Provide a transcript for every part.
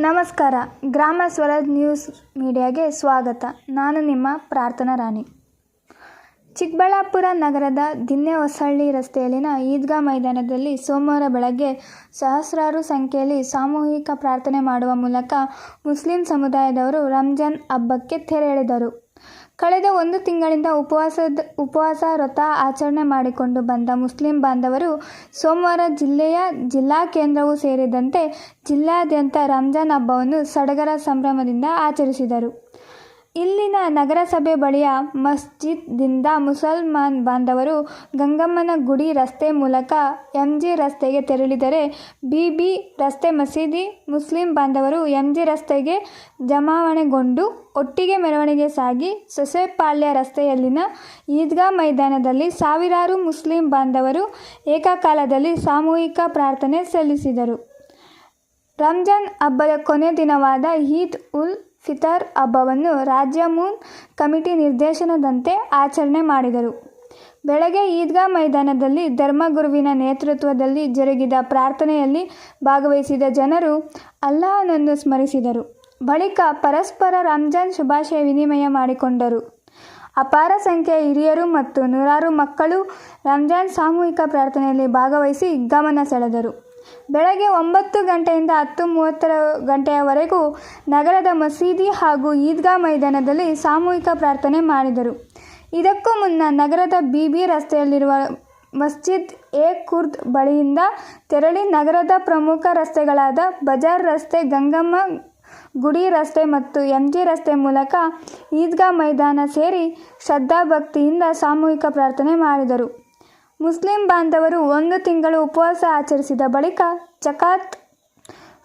ನಮಸ್ಕಾರ. ಗ್ರಾಮ ಸ್ವರಾಜ್ ನ್ಯೂಸ್ ಮೀಡಿಯಾಗೆ ಸ್ವಾಗತ. ನಾನು ನಿಮ್ಮ ಪ್ರಾರ್ಥನಾ ರಾಣಿ. ಚಿಕ್ಕಬಳ್ಳಾಪುರ ನಗರದ ದಿನ್ನೆ ಹೊಸಳ್ಳಿ ರಸ್ತೆಯಲ್ಲಿನ ಈದ್ಗಾ ಮೈದಾನದಲ್ಲಿ ಸೋಮವಾರ ಬೆಳಗ್ಗೆ ಸಹಸ್ರಾರು ಸಂಖ್ಯೆಯಲ್ಲಿ ಸಾಮೂಹಿಕ ಪ್ರಾರ್ಥನೆ ಮಾಡುವ ಮೂಲಕ ಮುಸ್ಲಿಂ ಸಮುದಾಯದವರು ರಂಜಾನ್ ಹಬ್ಬಕ್ಕೆ ತೆರೆ ಎಳೆದರು ಕಳೆದ ಒಂದು ತಿಂಗಳಿಂದ ಉಪವಾಸದ, ಉಪವಾಸ ವ್ರತ ಆಚರಣೆ ಮಾಡಿಕೊಂಡು ಬಂದ ಮುಸ್ಲಿಂ ಬಾಂಧವರು ಸೋಮವಾರ ಜಿಲ್ಲೆಯ ಜಿಲ್ಲಾ ಕೇಂದ್ರವೂ ಸೇರಿದಂತೆ ಜಿಲ್ಲಾದ್ಯಂತ ರಂಜಾನ್ ಹಬ್ಬವನ್ನು ಸಡಗರ ಸಂಭ್ರಮದಿಂದ ಆಚರಿಸಿದರು. ಇಲ್ಲಿನ ನಗರಸಭೆ ಬಳಿಯ ಮಸ್ಜಿದ್ದಿಂದ ಮುಸಲ್ಮಾನ್ ಬಾಂಧವರು ಗಂಗಮ್ಮನ ಗುಡಿ ರಸ್ತೆ ಮೂಲಕ ಎಂಜಿ ರಸ್ತೆಗೆ ತೆರಳಿದರೆ ಬಿಬಿ ರಸ್ತೆ ಮಸೀದಿ, ಮುಸ್ಲಿಂ ಬಾಂಧವರು ಎಂಜಿ ರಸ್ತೆಗೆ ಜಮಾವಣೆಗೊಂಡು ಒಟ್ಟಿಗೆ ಮೆರವಣಿಗೆ ಸಾಗಿ ಸೊಸೆಪಾಳ್ಯ ರಸ್ತೆಯಲ್ಲಿನ ಈದ್ಗಾ ಮೈದಾನದಲ್ಲಿ ಸಾವಿರಾರು ಮುಸ್ಲಿಂ ಬಾಂಧವರು ಏಕಕಾಲದಲ್ಲಿ ಸಾಮೂಹಿಕ ಪ್ರಾರ್ಥನೆ ಸಲ್ಲಿಸಿದರು. ರಂಜಾನ್ ಹಬ್ಬದ ಕೊನೆ ದಿನವಾದ ಈದ್ ಉಲ್ ಫಿತರ್ ಹಬ್ಬವನ್ನು ರಾಜ್ಯ ಮೂನ್ ಕಮಿಟಿ ನಿರ್ದೇಶನದಂತೆ ಆಚರಣೆ ಮಾಡಿದರು. ಬೆಳಗ್ಗೆ ಈದ್ಗಾ ಮೈದಾನದಲ್ಲಿ ಧರ್ಮಗುರುವಿನ ನೇತೃತ್ವದಲ್ಲಿ ಜರುಗಿದ ಪ್ರಾರ್ಥನೆಯಲ್ಲಿ ಭಾಗವಹಿಸಿದ ಜನರು ಅಲ್ಲಾಹನನ್ನು ಸ್ಮರಿಸಿದರು. ಬಳಿಕ ಪರಸ್ಪರ ರಂಜಾನ್ ಶುಭಾಶಯ ವಿನಿಮಯ ಮಾಡಿಕೊಂಡರು. ಅಪಾರ ಸಂಖ್ಯೆಯ ಹಿರಿಯರು ಮತ್ತು ನೂರಾರು ಮಕ್ಕಳು ರಂಜಾನ್ ಸಾಮೂಹಿಕ ಪ್ರಾರ್ಥನೆಯಲ್ಲಿ ಭಾಗವಹಿಸಿ ಗಮನ ಸೆಳೆದರು. ಬೆಳಗ್ಗೆ ಒಂಬತ್ತು ಗಂಟೆಯಿಂದ ಹತ್ತು ಮೂವತ್ತರ ಗಂಟೆಯವರೆಗೂ ನಗರದ ಮಸೀದಿ ಹಾಗೂ ಈದ್ಗಾ ಮೈದಾನದಲ್ಲಿ ಸಾಮೂಹಿಕ ಪ್ರಾರ್ಥನೆ ಮಾಡಿದರು. ಇದಕ್ಕೂ ಮುನ್ನ ನಗರದ ಬಿಬಿ ರಸ್ತೆಯಲ್ಲಿರುವ ಮಸ್ಜಿದ್ ಎ ಕುರ್ದ್ ಬಳಿಯಿಂದ ತೆರಳಿ ನಗರದ ಪ್ರಮುಖ ರಸ್ತೆಗಳಾದ ಬಜಾರ್ ರಸ್ತೆ, ಗಂಗಮ್ಮ ಗುಡಿ ರಸ್ತೆ ಮತ್ತು ಎಂಜಿ ರಸ್ತೆ ಮೂಲಕ ಈದ್ಗಾ ಮೈದಾನ ಸೇರಿ ಶ್ರದ್ಧಾಭಕ್ತಿಯಿಂದ ಸಾಮೂಹಿಕ ಪ್ರಾರ್ಥನೆ ಮಾಡಿದರು. ಮುಸ್ಲಿಂ ಬಾಂಧವರು ಒಂದು ತಿಂಗಳು ಉಪವಾಸ ಆಚರಿಸಿದ ಬಳಿಕ ಚಕಾತ್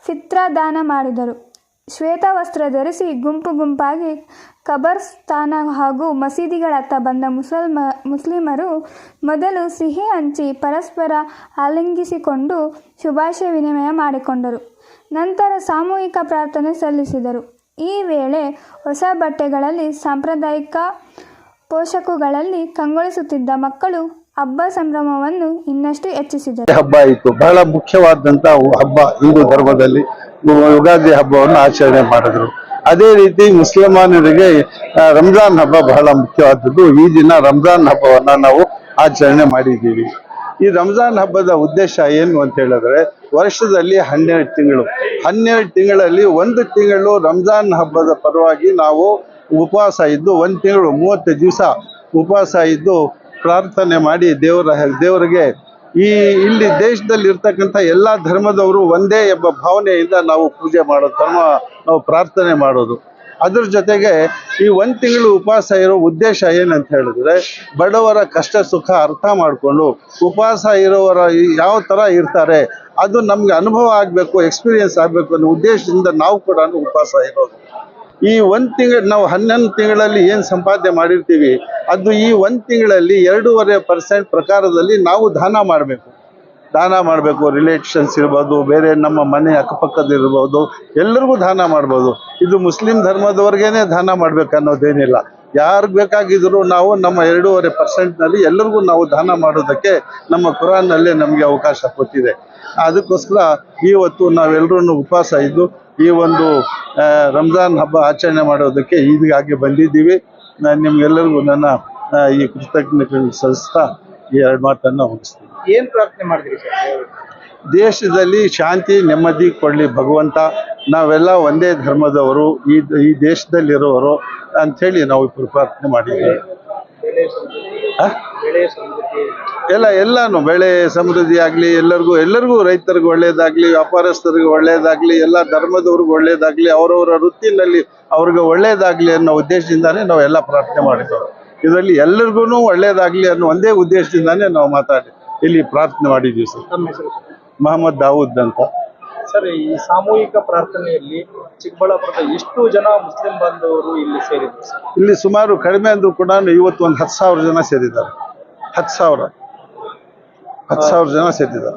ಫಿತ್ರ ದಾನ ಮಾಡಿದರು. ಶ್ವೇತ ವಸ್ತ್ರ ಧರಿಸಿ ಗುಂಪು ಗುಂಪಾಗಿ ಕಬರ್ಸ್ಥಾನ ಹಾಗೂ ಮಸೀದಿಗಳತ್ತ ಬಂದ ಮುಸಲ್ಮ, ಮುಸ್ಲಿಮರು ಮೊದಲು ಸಿಹಿ ಹಂಚಿ ಪರಸ್ಪರ ಆಲಿಂಗಿಸಿಕೊಂಡು ಶುಭಾಶಯ ವಿನಿಮಯ ಮಾಡಿಕೊಂಡರು. ನಂತರ ಸಾಮೂಹಿಕ ಪ್ರಾರ್ಥನೆ ಸಲ್ಲಿಸಿದರು. ಈ ವೇಳೆ ಹೊಸ ಬಟ್ಟೆಗಳಲ್ಲಿ ಸಾಂಪ್ರದಾಯಿಕ ಪೋಷಕಗಳಲ್ಲಿ ಕಂಗೊಳಿಸುತ್ತಿದ್ದ ಮಕ್ಕಳು ಹಬ್ಬ ಸಂಭ್ರಮವನ್ನು ಇನ್ನಷ್ಟು ಹೆಚ್ಚಿಸಿದರು. ಹಬ್ಬ ಇತ್ತು ಬಹಳ ಮುಖ್ಯವಾದಂತ ಹಬ್ಬ ಹಿಂದೂ ಧರ್ಮದಲ್ಲಿ ಯುಗಾದಿ ಹಬ್ಬವನ್ನು ಆಚರಣೆ ಮಾಡಿದ್ರು. ಅದೇ ರೀತಿ ಮುಸ್ಲಿಮಾನರಿಗೆ ರಂಜಾನ್ ಹಬ್ಬ ಬಹಳ ಮುಖ್ಯವಾದದ್ದು. ಈ ದಿನ ರಂಜಾನ್ ಹಬ್ಬವನ್ನ ನಾವು ಆಚರಣೆ ಮಾಡಿದ್ದೀವಿ. ಈ ರಂಜಾನ್ ಹಬ್ಬದ ಉದ್ದೇಶ ಏನು ಅಂತ ಹೇಳಿದ್ರೆ, ವರ್ಷದಲ್ಲಿ ಹನ್ನೆರಡು ತಿಂಗಳು. ಹನ್ನೆರಡು ತಿಂಗಳಲ್ಲಿ ಒಂದು ತಿಂಗಳು ರಂಜಾನ್ ಹಬ್ಬದ ಪರವಾಗಿ ನಾವು ಉಪವಾಸ ಇದ್ದು, ಒಂದು ತಿಂಗಳು ಮೂವತ್ತು ದಿವಸ ಉಪವಾಸ ಇದ್ದು ಪ್ರಾರ್ಥನೆ ಮಾಡಿ ದೇವರ ದೇವರಿಗೆ ಈ ಇಲ್ಲಿ ದೇಶದಲ್ಲಿ ಇರ್ತಕ್ಕಂಥ ಎಲ್ಲ ಧರ್ಮದವರು ಒಂದೇ ಎಂಬ ಭಾವನೆಯಿಂದ ನಾವು ಪೂಜೆ ಮಾಡೋದು, ಧರ್ಮ ನಾವು ಪ್ರಾರ್ಥನೆ ಮಾಡೋದು. ಅದ್ರ ಜೊತೆಗೆ ಈ ಒಂದು ತಿಂಗಳು ಉಪವಾಸ ಇರೋ ಉದ್ದೇಶ ಏನಂತ ಹೇಳಿದ್ರೆ ಬಡವರ ಕಷ್ಟ ಸುಖ ಅರ್ಥ ಮಾಡಿಕೊಂಡು ಉಪವಾಸ ಇರೋವರ ಯಾವ ಥರ ಇರ್ತಾರೆ ಅದು ನಮ್ಗೆ ಅನುಭವ ಆಗಬೇಕು, ಎಕ್ಸ್ಪೀರಿಯನ್ಸ್ ಆಗಬೇಕು ಅನ್ನೋ ಉದ್ದೇಶದಿಂದ ನಾವು ಕೂಡ ಉಪವಾಸ ಇರೋದು. ಈ ಒಂದು ತಿಂಗಳು, ನಾವು ಹನ್ನೊಂದು ತಿಂಗಳಲ್ಲಿ ಏನು ಸಂಪಾದನೆ ಮಾಡಿರ್ತೀವಿ, ಅದು ಈ ಒಂದು ತಿಂಗಳಲ್ಲಿ ಎರಡೂವರೆ ಪರ್ಸೆಂಟ್ ಪ್ರಕಾರದಲ್ಲಿ ನಾವು ದಾನ ಮಾಡಬೇಕು. ದಾನ ಮಾಡಬೇಕು, ರಿಲೇಷನ್ಸ್ ಇರ್ಬೋದು, ಬೇರೆ ನಮ್ಮ ಮನೆ ಅಕ್ಕಪಕ್ಕದಿರ್ಬೋದು ಎಲ್ಲರಿಗೂ ದಾನ ಮಾಡ್ಬೋದು. ಇದು ಮುಸ್ಲಿಂ ಧರ್ಮದವ್ರಿಗೇನೆ ದಾನ ಮಾಡ್ಬೇಕು ಅನ್ನೋದೇನಿಲ್ಲ. ಯಾರಿಗೆ ಬೇಕಾಗಿದ್ರು ನಾವು ನಮ್ಮ ಎರಡೂವರೆ ಪರ್ಸೆಂಟ್ನಲ್ಲಿ ಎಲ್ಲರಿಗೂ ನಾವು ದಾನ ಮಾಡೋದಕ್ಕೆ ನಮ್ಮ ಕುರಾನ್ನಲ್ಲೇ ನಮಗೆ ಅವಕಾಶ ಕೊಟ್ಟಿದೆ. ಅದಕ್ಕೋಸ್ಕರ ಇವತ್ತು ನಾವೆಲ್ಲರೂ ಉಪವಾಸ ಇದ್ದು ಈ ಒಂದು ರಂಜಾನ್ ಹಬ್ಬ ಆಚರಣೆ ಮಾಡೋದಕ್ಕೆ ಈಗಾಗೆ ಬಂದಿದ್ದೀವಿ ನಾನು ನಿಮ್ಗೆಲ್ಲರಿಗೂ ನನ್ನ ಈ ಕೃತಜ್ಞತೆಗಳನ್ನು ಸಲ್ಲಿಸ್ತಾ ಈ ಎರಡು ಮಾತನ್ನು ಮುಗಿಸ್ತೀನಿ ಏನು ಪ್ರಾರ್ಥನೆ ಮಾಡಿದ್ರಿ ದೇಶದಲ್ಲಿ ಶಾಂತಿ ನೆಮ್ಮದಿ ಕೊಡಲಿ ಭಗವಂತ ನಾವೆಲ್ಲ ಒಂದೇ ಧರ್ಮದವರು ಈ ಈ ದೇಶದಲ್ಲಿರೋರು ಅಂಥೇಳಿ ನಾವು ಇಬ್ಬರು ಪ್ರಾರ್ಥನೆ ಮಾಡಿದ್ದೀವಿ ಎಲ್ಲ ಎಲ್ಲಾನು ಬೆಳೆ ಸಮೃದ್ಧಿ ಆಗ್ಲಿ ಎಲ್ಲರಿಗೂ ಎಲ್ಲರಿಗೂ ರೈತರಿಗೆ ಒಳ್ಳೇದಾಗ್ಲಿ ವ್ಯಾಪಾರಸ್ಥರಿಗೆ ಒಳ್ಳೇದಾಗ್ಲಿ ಎಲ್ಲ ಧರ್ಮದವ್ರಿಗೂ ಒಳ್ಳೇದಾಗ್ಲಿ ಅವರವರ ವೃತ್ತಿನಲ್ಲಿ ಅವ್ರಿಗೆ ಒಳ್ಳೇದಾಗ್ಲಿ ಅನ್ನೋ ಉದ್ದೇಶದಿಂದಾನೇ ನಾವು ಎಲ್ಲ ಪ್ರಾರ್ಥನೆ ಮಾಡಿದ್ದೇವೆ. ಇದರಲ್ಲಿ ಎಲ್ಲರಿಗೂ ಒಳ್ಳೇದಾಗ್ಲಿ ಅನ್ನೋ ಒಂದೇ ಉದ್ದೇಶದಿಂದಾನೇ ನಾವು ಮಾತಾಡಿ ಇಲ್ಲಿ ಪ್ರಾರ್ಥನೆ ಮಾಡಿದ್ದೀವಿ ಸರ್? ಮಹಮ್ಮದ್ ದಾವೂದ್ ಅಂತ. ಸರ್ ಈ ಸಾಮೂಹಿಕ ಪ್ರಾರ್ಥನೆಯಲ್ಲಿ ಚಿಕ್ಕಬಳ್ಳಾಪುರದ ಎಷ್ಟು ಜನ ಮುಸ್ಲಿಂ ಬಾಂಧವರು ಇಲ್ಲಿ ಸೇರಿದ್ದಾರೆ ಸರ್? ಇಲ್ಲಿ ಸುಮಾರು ಕಡಿಮೆ ಅಂದ್ರೂ ಕೂಡ ಇವತ್ತು ಒಂದು ಹತ್ತು ಸಾವಿರ ಜನ ಸೇರಿದ್ದಾರೆ. ಹತ್ತು ಸಾವಿರ ಹತ್ತು ಸಾವಿರ ಜನ ಸೇರಿದ್ದಾರೆ